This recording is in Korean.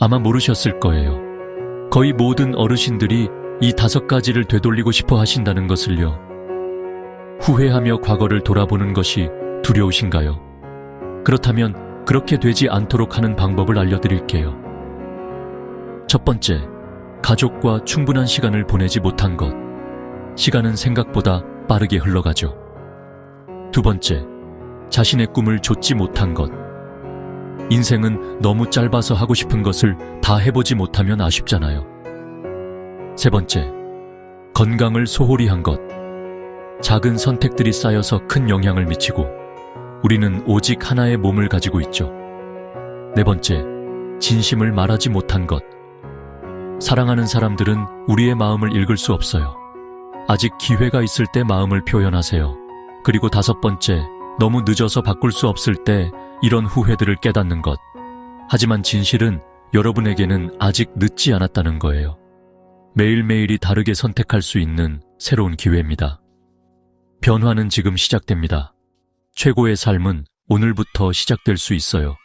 아마 모르셨을 거예요. 거의 모든 어르신들이 이 다섯 가지를 되돌리고 싶어 하신다는 것을요. 후회하며 과거를 돌아보는 것이 두려우신가요? 그렇다면 그렇게 되지 않도록 하는 방법을 알려드릴게요. 첫 번째, 가족과 충분한 시간을 보내지 못한 것. 시간은 생각보다 빠르게 흘러가죠. 두 번째, 자신의 꿈을 좇지 못한 것. 인생은 너무 짧아서 하고 싶은 것을 다 해보지 못하면 아쉽잖아요. 세 번째, 건강을 소홀히 한 것. 작은 선택들이 쌓여서 큰 영향을 미치고 우리는 오직 하나의 몸을 가지고 있죠. 네 번째, 진심을 말하지 못한 것. 사랑하는 사람들은 우리의 마음을 읽을 수 없어요. 아직 기회가 있을 때 마음을 표현하세요. 그리고 다섯 번째, 너무 늦어서 바꿀 수 없을 때 이런 후회들을 깨닫는 것. 하지만 진실은 여러분에게는 아직 늦지 않았다는 거예요. 매일매일이 다르게 선택할 수 있는 새로운 기회입니다. 변화는 지금 시작됩니다. 최고의 삶은 오늘부터 시작될 수 있어요.